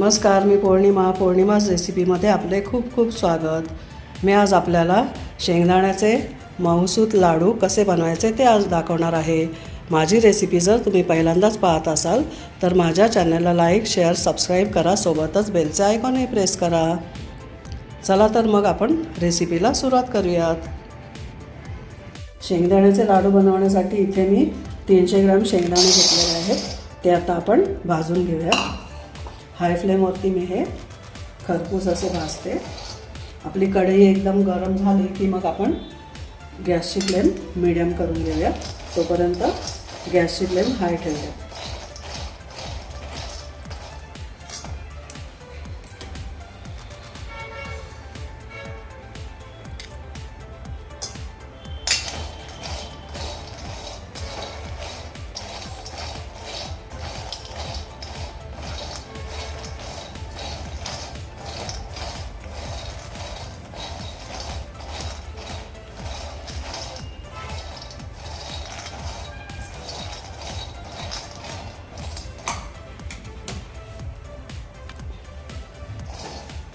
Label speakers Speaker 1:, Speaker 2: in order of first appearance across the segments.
Speaker 1: नमस्कार मी पौर्णिमा. पौर्णिमाच रेसिपीमध्ये आपले खूप खूप स्वागत. मी आज आपल्याला शेंगदाण्याचे मऊसूत लाडू कसे बनवायचे ते आज दाखवणार आहे. माझी रेसिपी जर तुम्ही पहिल्यांदाच पाहत असाल तर माझ्या चॅनलला लाईक शेअर सबस्क्राईब करा. सोबतच बेलचं आयकॉनही प्रेस करा. चला तर मग आपण रेसिपीला सुरुवात करूयात. शेंगदाण्याचे लाडू बनवण्यासाठी इथे मी तीनशे ग्रॅम शेंगदाणे घेतलेले आहेत. ते आता आपण भाजून घेऊया हाय फ्लेमवरती मी हे खरपूस असे भाजते. आपली कढई एकदम गरम झाली की मग आपण गॅसची फ्लेम मिडियम करून घेऊया. तोपर्यंत गॅसची फ्लेम हाय ठेवूया.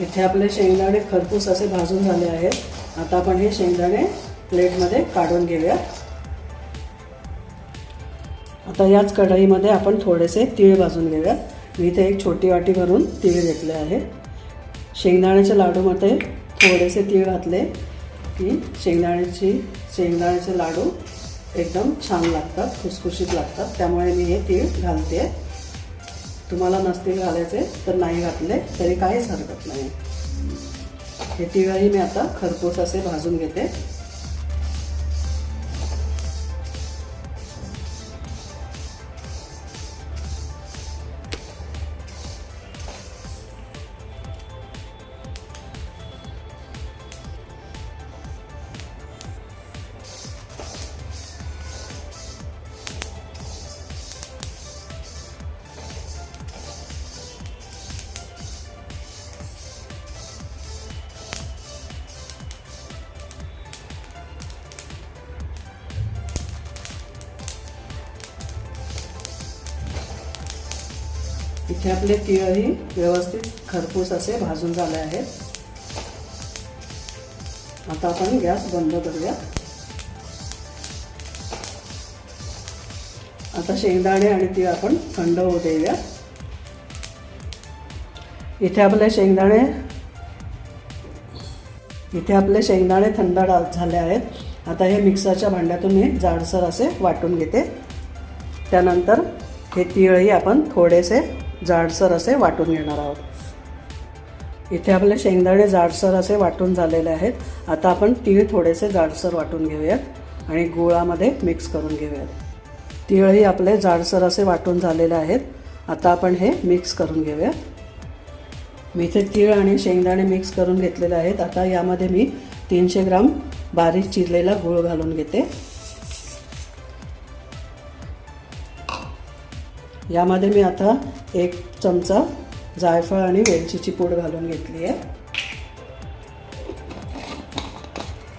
Speaker 1: इथे आपले शेंगदाणे खरपूस असे भाजून झाले आहेत. आता आपण हे शेंगदाणे प्लेटमध्ये काढून घेऊया. आता याच कढईमध्ये आपण थोडेसे तीळ भाजून घेऊया. मी इथे एक छोटी वाटी भरून तीळ घेतले आहे. शेंगदाण्याच्या लाडूमध्ये थोडेसे तीळ घातले की शेंगदाण्याची शेंगदाण्याचे लाडू एकदम छान लागतात खुसखुशीत लागतात. त्यामुळे मी हे तीळ घालते. तुम्हाला नसतील घालायचे तर नाही घातले तरी काहीच हरकत नाही. हे तिळही मी आता खरपूस असे भाजून घेते. इथे आपले तिळही व्यवस्थित खरपूस असे भाजून झाले आहेत. आता आपण गॅस बंद करूया. आता शेंगदाणे आणि तीळ आपण थंड होऊ देऊया. इथे आपले शेंगदाणे इथे आपले शेंगदाणे थंड झाले आहेत. आता हे मिक्सरच्या भांड्यातून मी जाडसर असे वाटून घेते. त्यानंतर हे तीळही आपण थोडेसे जाडसर असे वाटून घेणार आहोत. इथे आपले शेंगदाणे जाडसर असे वाटून झालेले आहेत. आता आपण तीळ थोडेसे जाडसर वाटून घेऊयात आणि गुळामध्ये मिक्स करून घेऊयात. तीळही आपले जाडसर असे वाटून झालेले आहेत. आता आपण हे मिक्स करून घेऊयात. मी इथे तीळ आणि शेंगदाणे मिक्स करून घेतलेले आहेत. आता यामध्ये मी तीनशे ग्राम बारीक चिरलेला गूळ घालून घेते. यामध्ये मी आता एक चमचा जायफळ आणि वेलचीची पूड घालून घेतली आहे.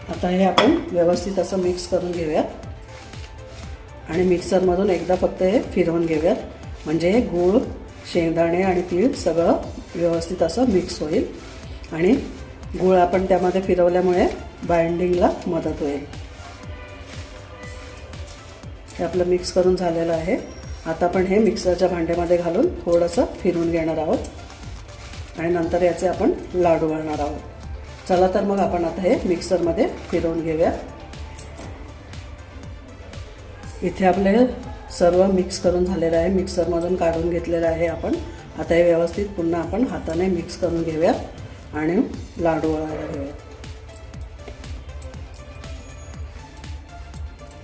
Speaker 1: आता हे आपण व्यवस्थित असं मिक्स करून घेऊयात. आणि मिक्सरमधून एकदा फक्त हे फिरवून घेऊयात. म्हणजे हे गूळ शेंगदाणे आणि तीळ सगळं व्यवस्थित असं मिक्स होईल. आणि गूळ आपण त्यामध्ये फिरवल्यामुळे बाइंडिंगला मदत होईल. हे आपलं मिक्स करून झालेलं आहे. आता आपण हे मिक्सरच्या भांड्यामध्ये घालून थोडंसं फिरून घेणार आहोत. आणि नंतर याचे आपण लाडू घालणार आहोत. चला तर मग आपण आता हे मिक्सरमध्ये फिरवून घेऊया. इथे आपले सर्व मिक्स करून झालेलं आहे. मिक्सरमधून काढून घेतलेलं आहे आपण. आता हे व्यवस्थित पुन्हा आपण हाताने मिक्स करून घेऊयात आणि लाडू वळायला घेऊयात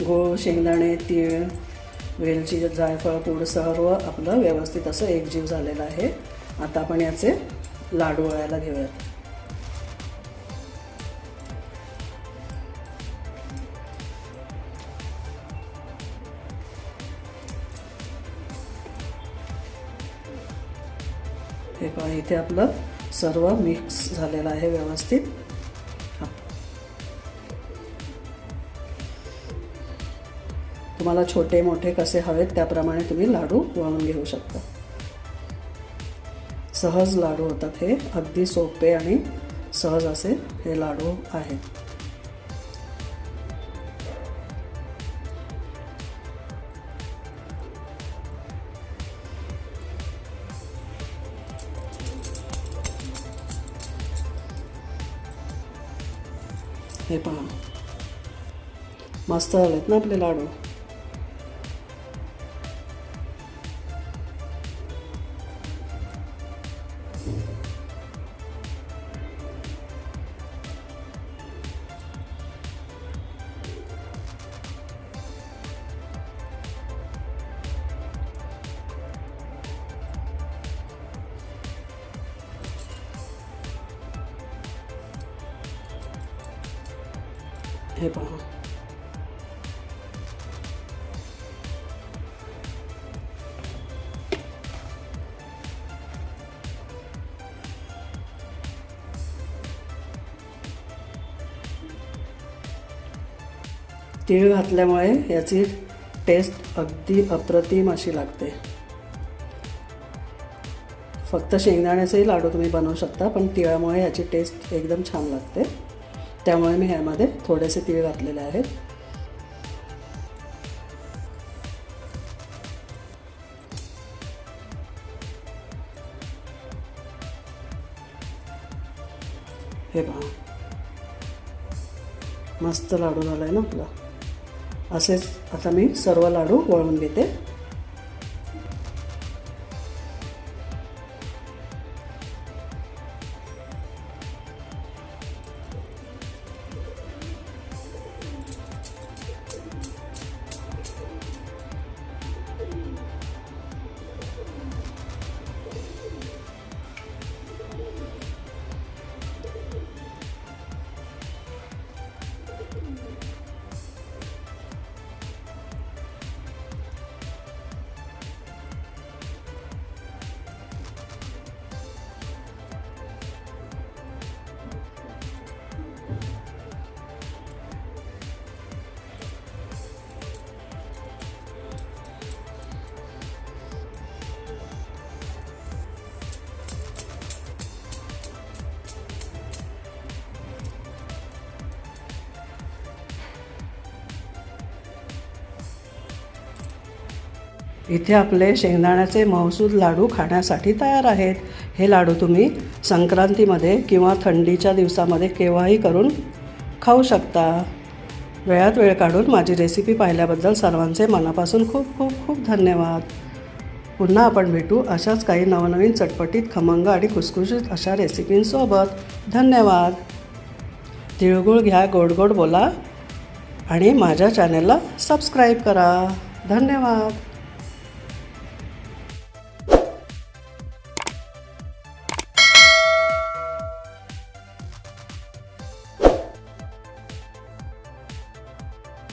Speaker 1: गूळ शेंगदाणे तीळ वेलची जायफळ पूड सर्व आपलं व्यवस्थित असं एकजीव झालेलं आहे. आता आपण याचे लाडू वळायला घेऊयात. हे पहा इथे आपलं सर्व मिक्स झालेलं आहे व्यवस्थित. तुम्हाला छोटे मोठे कसे हवेत त्याप्रमाणे तुम्ही लाडू वळून घेऊ शकता. सहज लाडू होतात हे अगदी सोपे आणि सहज असे हे लाडू आहेत हे पहा. मस्त आलेत ना आपले लाडू. हे पहा तीळ घातल्यामुळे याची टेस्ट अगदी अप्रतिम अशी लागते. फक्त शेंगदाण्याचेही लाडू तुम्ही बनवू शकता पण तिळामुळे ह्याची टेस्ट एकदम छान लागते. त्यामुळे मी ह्यामध्ये थोडेसे तीळ घातलेले आहेत. हे पहा. मस्त लाडू झाला आहे ना आपला. असेच आता मी सर्व लाडू वळून घेते. इथे आपले शेंगदाण्याचे महसूद लाडू खाण्यासाठी तयार आहेत. हे लाडू तुम्ही संक्रांतीमध्ये किंवा थंडीच्या दिवसामध्ये केव्हाही करून खाऊ शकता. वेळात वेळ काढून माझी रेसिपी पाहिल्याबद्दल सर्वांचे मनापासून खूप खूप खूप धन्यवाद. पुन्हा आपण भेटू अशाच काही नवनवीन चटपटीत खमंग आणि खुसखुशीत अशा रेसिपींसोबत धन्यवाद. तिळगुळ घ्या गोड गोड बोला आणि माझ्या चॅनलला सबस्क्राईब करा. धन्यवाद.